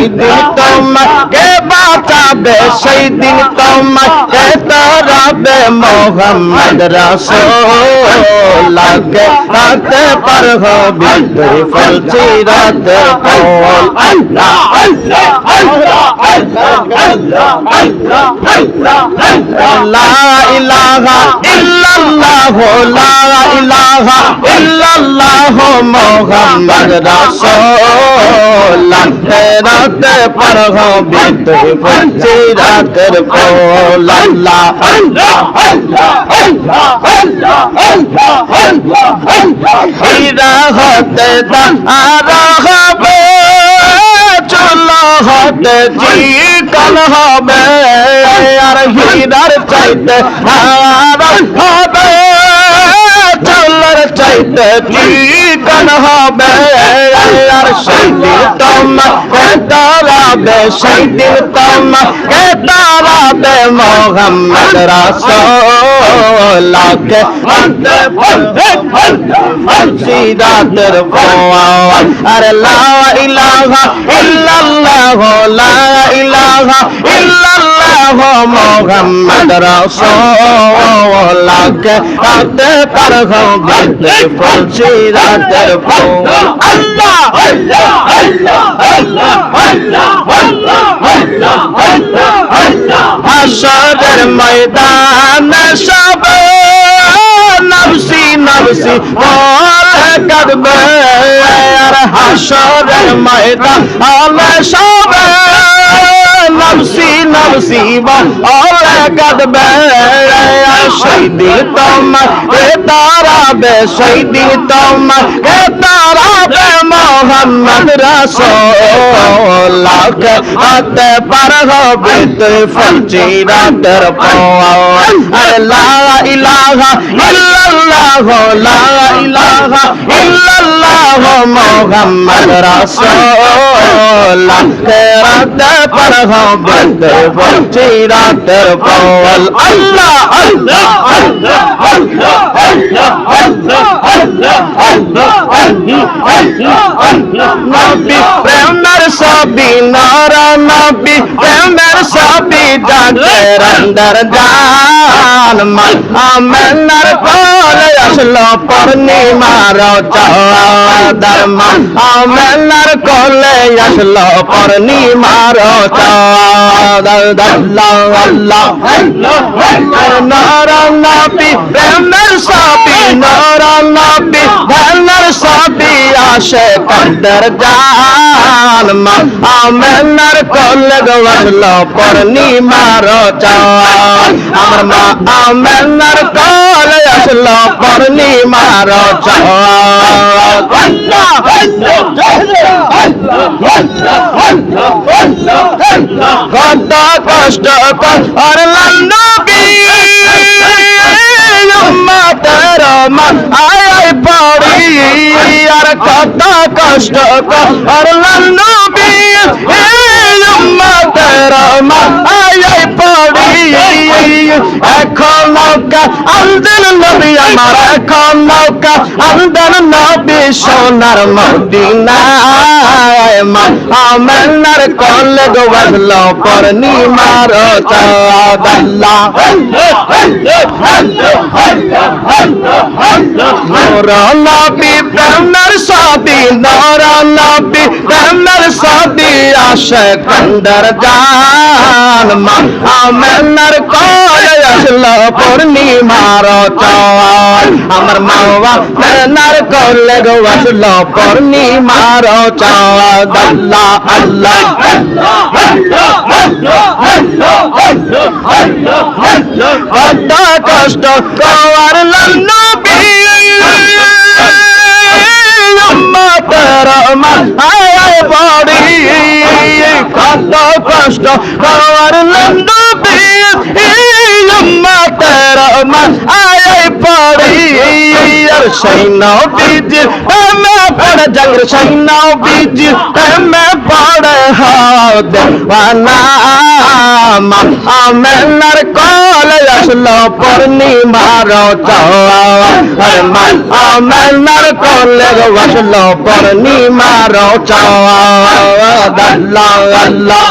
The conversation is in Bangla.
সেই দিন তোমাকে বাঁচাবে সেই দিন তোমাকে তরাবে মোহাম্মদ রাসূলকে রাতে পার হবে তুই ফলছি রাতে ফল আল্লাহ আল্লাহ আল্লাহ আল্লাহ আল্লাহ আল্লাহ লা ইলাহা ইল্লাল্লাহ লা ইলাহা ইল্লাল্লাহ মুহাম্মদ রাসূল রাতে পর হবে তুই পঞ্চে রাতের পল হতে হবে, চলো হতে চিকন হবে, আর হীরার চাইতে হারা হবে। চলার চাইতে হবে। কলমা কে তারা বে শহীদুল কলমা কে তারা বে মোহাম্মদ রাসূল কে মন্তে ফল ফল ফল সিদাতের ইলাহা ইল্লাল্লাহ ইলাহা ইল্লাল্লাহ মুহাম্মদ রাসূলকে আনতে পার ফুল সিরাতের ফওয়াল আল্লাহ আল্লাহ আল্লাহ আল্লাহ আল্লাহ আল্লাহ আল্লাহ আল্লাহ হাসরের ময়দানে সবে নফসি নফসি বলে কাঁদবে আর হাসরের ময়দান সবে মুসিবত অলাগত বেড়ায় শহীদি তোমার তারা বে শহীদি তোমার তারা হবে মোহাম্মদ রসোলাক হাতে পার হবে তুই ফঞ্চিরা ডর লা ইলাহা ইল্লাল্লাহ, লা ইলাহা ইল্লাল্লাহ মোহাম্মদ রসোলাক হাতে পার হবে তুই ফঞ্চিরা ডর আল্লাহ আল্লাহ আল্লাহ। প্রেমের সবি নারা নবি প্রেমের সবি ডাকের অন্দর জান মেনার পর আসলো পূর্ণিমার চরমান মেনার কলে আসলো পূর্ণিমার চর আল্লাহ আল্লাহ। আশে কাদার জাল আমার কল গল পূর্ণিমার চাল আমার মা আমার কল আসল পূর্ণিমার চাল কত কষ্ট করলাম মা আয় পড়ি আর কত কষ্ট করলাম নবী উম্মতের মা আয় পড়ি। এখন নবী আমার এখন নৌকা আন্দার নবী সোনার মদিনায় আমার কলে গোবাদল পূর্ণিমার চাঁদাল্লাহ মোর নবী প্রেমের সাদি নর নবী প্রেমের সাদি আশে কন্দর জান আমার কলে আসলো পূর্ণিমার চল আমার মাওয়া নার করলে গো আসলো পূর্ণিমার চল আল্লাহ আল্লাহ কত কষ্ট কওয়ার লন্নবী মাতার মাথায় বড়ি কত কষ্ট কওয়ার লন্নবী সেই নবীজ मैं पढ़ जंग সেই নবীজ मैं পড় দেওয়ানা আমার কল আসলো পূর্ণিমার আমার কল আসলো পূর্ণিমার চাওয়া আল্লাহ আল্লাহ